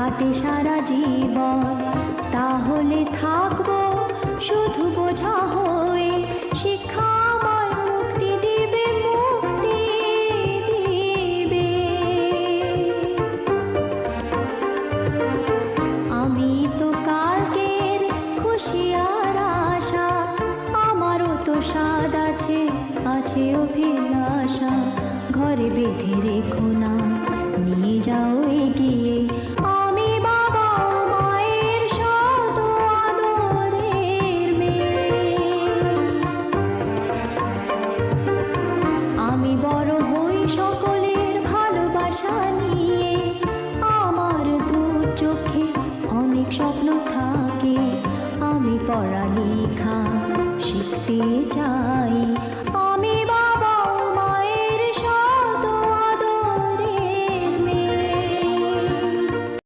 কাটে সারা জীবন। তাহলে থাকব শুধু বোঝা হয়ে, শিক্ষা আমায় মুক্তি দিবে মুক্তি দিবে। আমি তো কালকের খুশি আর আশা, আমারও তো স্বাদ আছে আছে অভিলাষা। ঘরে বেঁধে রেখো না, নিয়ে যাও এগিয়ে। সকলের ভালোবাসা নিয়ে আমার দু চোখে অনেক স্বপ্ন থাকে। আমি পড়ালেখা শিখতে চাই